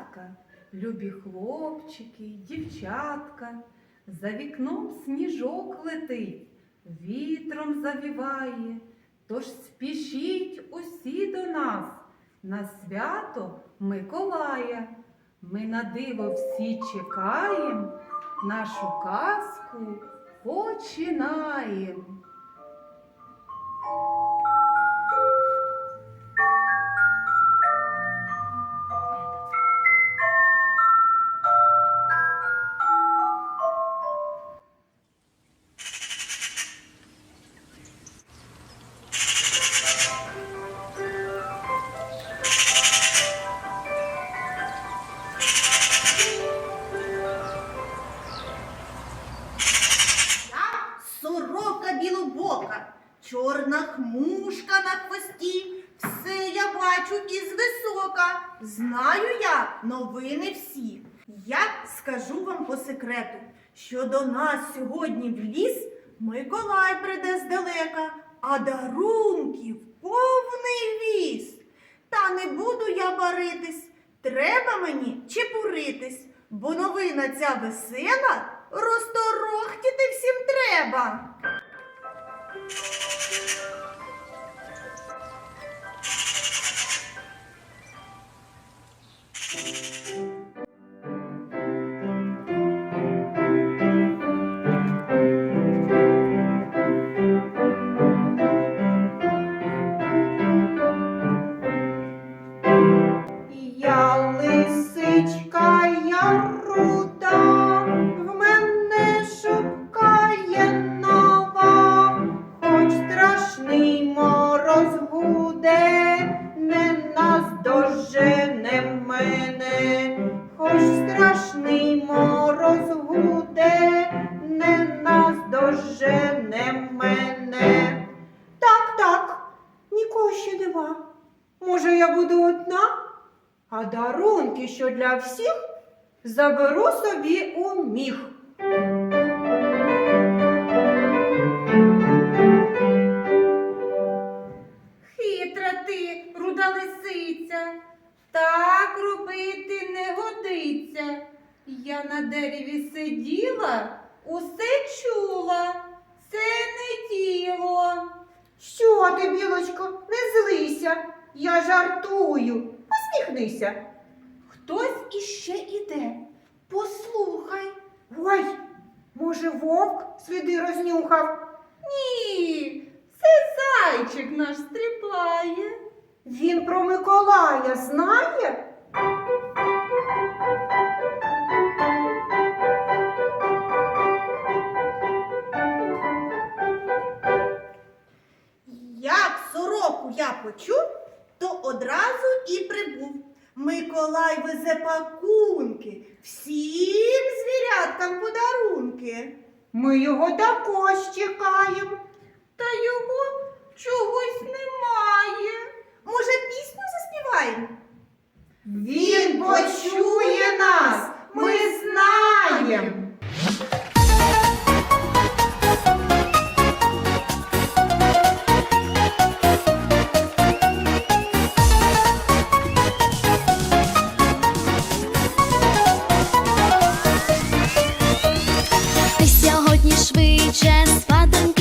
Малятка, любі хлопчики, дівчатка. За вікном сніжок летить, вітром завіває. Тож спішіть усі до нас на свято Миколая. Ми на диво всі чекаємо, нашу казку починаємо. Чорна хмушка на хвості. Все я бачу із висока. Знаю я новини всі. Я скажу вам по секрету, що до нас сьогодні в ліс Миколай прийде здалека, а дарунків повний віз. Та не буду я баритись, треба мені чепуритись, бо новина ця весела, розторохтіти всім треба. Я нікого. Може, я буду одна? А дарунки, що для всіх, заберу собі у міг. Хитра ти, руда лисиця, так робити не годиться. Я на дереві сиділа, усе чула, це не діло. Що ти, білочко, не злися, я жартую. Посміхнися. Хтось іще іде. Послухай. Ой, може, вовк сліди рознюхав? Ні, це зайчик наш стрибає. Він про Миколая знає? Миколай пакунки, всім звіряткам подарунки. Ми його також чекаємо. Швидше спадоньки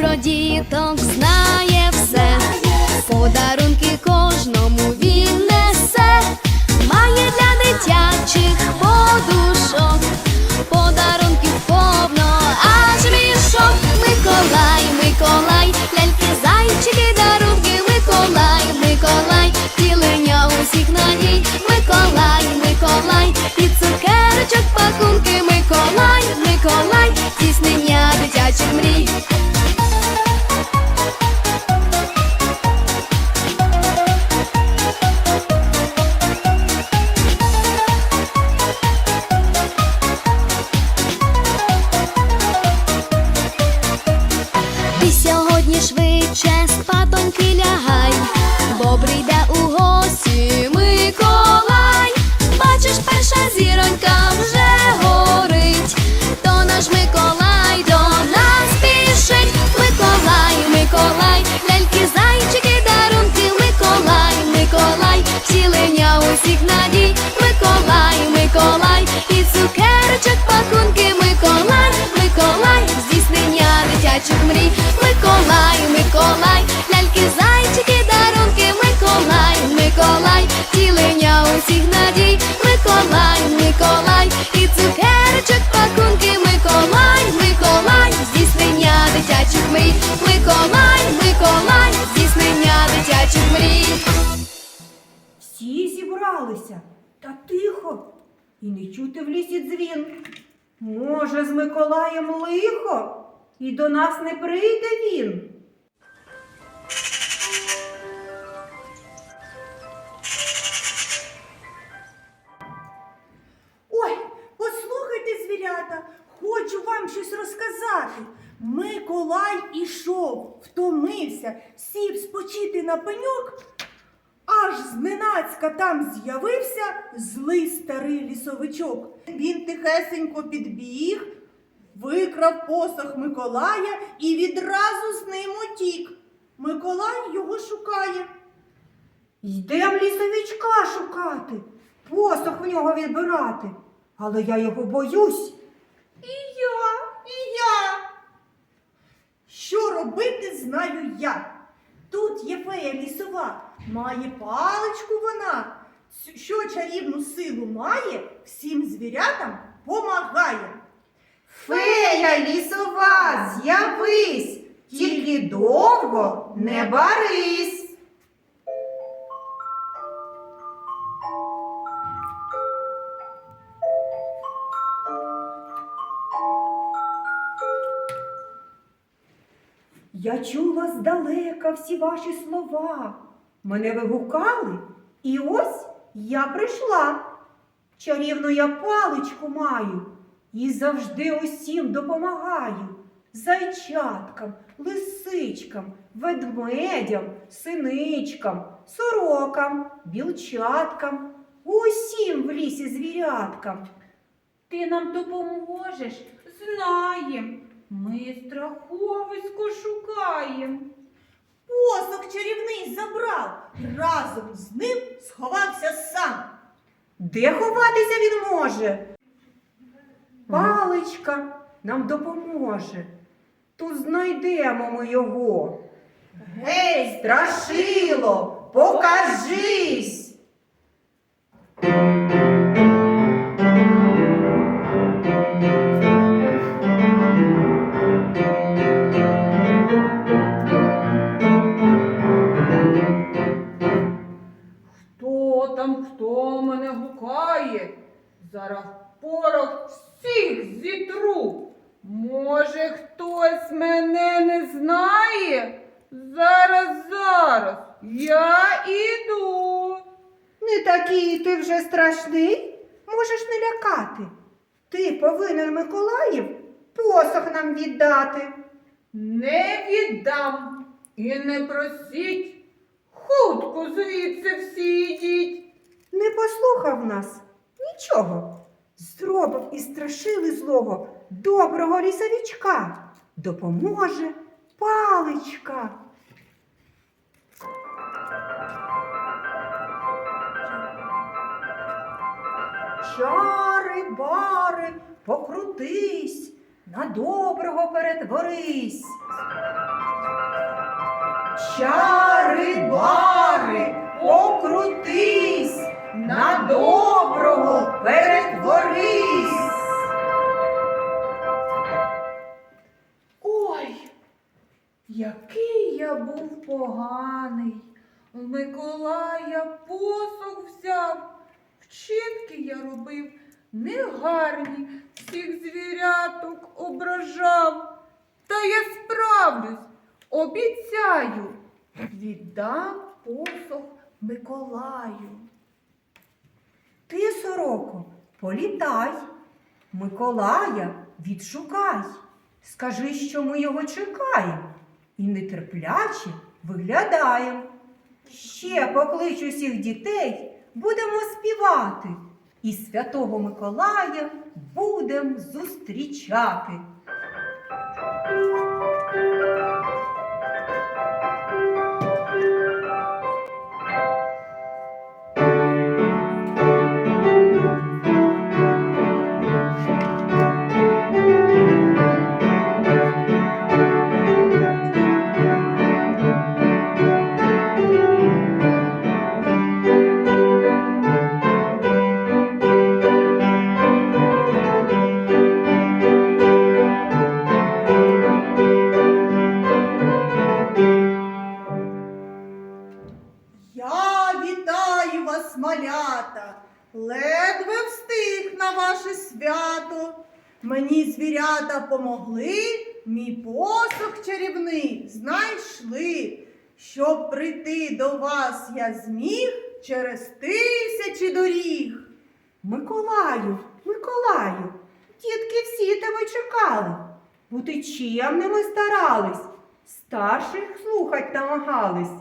про діток знає все, мрій, Миколай, Миколай, ляльки, зайчики, дарунки, Миколай, Миколай, тілення усіх надій, Миколай, Миколай, і цукерочок пакунки, Миколай, Миколай, здійснення дитячих мрій, Миколай, Миколай, здійснення дитячих мрій. Всі зібралися та тихо. І не чути в лісі дзвін. Може, з Миколаєм лихо? І до нас не прийде він. Ой, послухайте, звірята, хочу вам щось розказати. Миколай ішов, втомився, сів спочити на пеньок, аж зненацька там з'явився злий старий лісовичок. Він тихесенько підбіг, викрав посох Миколая і відразу з ним утік. Миколай його шукає. Йдем лісовичка шукати, посох в нього відбирати. Але я його боюсь. І я, і я. Що робити, знаю я. Тут є фея лісова, має паличку вона. Що чарівну силу має, всім звірятам помагає. Фея лісова, з'явись, тільки довго не барись. Я чула здалека всі ваші слова. Мене вигукали, і ось я прийшла. Чарівну я паличку маю і завжди усім допомагаю. Зайчаткам, лисичкам, ведмедям, синичкам, сорокам, білчаткам, усім в лісі звіряткам. Ти нам допоможеш, знаєм. Ми страховисько шукаєм. Посох чарівний забрав, разом з ним сховався сам. Де ховатися він може? Паличка нам допоможе. Тут знайдемо ми його. Гей, страшило, покажись. Хто там, хто мене гукає? Зараз порох всіх зітру. Може, хтось мене не знає? Зараз, зараз, я іду. Не такий ти вже страшний, можеш не лякати. Ти повинен Миколаїв посох нам віддати. Не віддам і не просіть. Хутко звідси всі йдіть. Не послухав нас нічого. Зробив і страшили злого доброго лісовичка. Допоможе паличка. Чари, бари, покрутись, на доброго перетворись. Чари, бари, Миколая посох взяв. Вчинки я робив негарні, всіх звіряток ображав. Та я справлюсь, обіцяю, віддам посох Миколаю. Ти, сороко, політай, Миколая відшукай. Скажи, що ми його чекаємо і нетерпляче виглядаємо. Ще поклич усіх дітей, будемо співати, і святого Миколая будемо зустрічати. Посох чарівний знайшли. Щоб прийти до вас я зміг через тисячі доріг. Миколаю, Миколаю, дітки всі тебе чекали. Бути чемними старались, старших слухать намагались.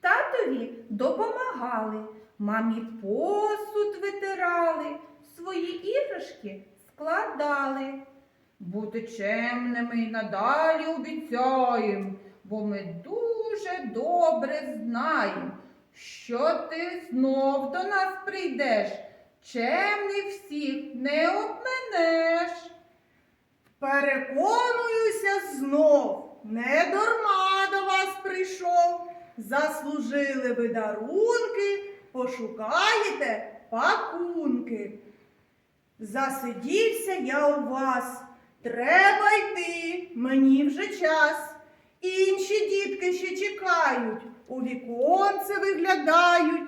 Татові допомагали, мамі посуд витирали, свої іграшки складали. Бути чемними й надалі обіцяєм, бо ми дуже добре знаєм, що ти знов до нас прийдеш, чемних всіх не обменеш. Переконуюся знов, не дарма до вас прийшов. Заслужили ви дарунки, пошукаєте пакунки. Засидівся я у вас, треба йти, мені вже час. Інші дітки ще чекають, у віконце виглядають.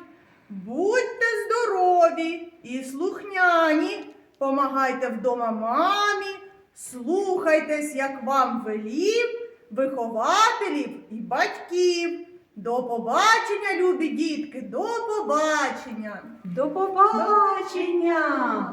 Будьте здорові і слухняні, помагайте вдома мамі, слухайтесь, як вам велів, вихователів і батьків. До побачення, любі дітки, до побачення! До побачення!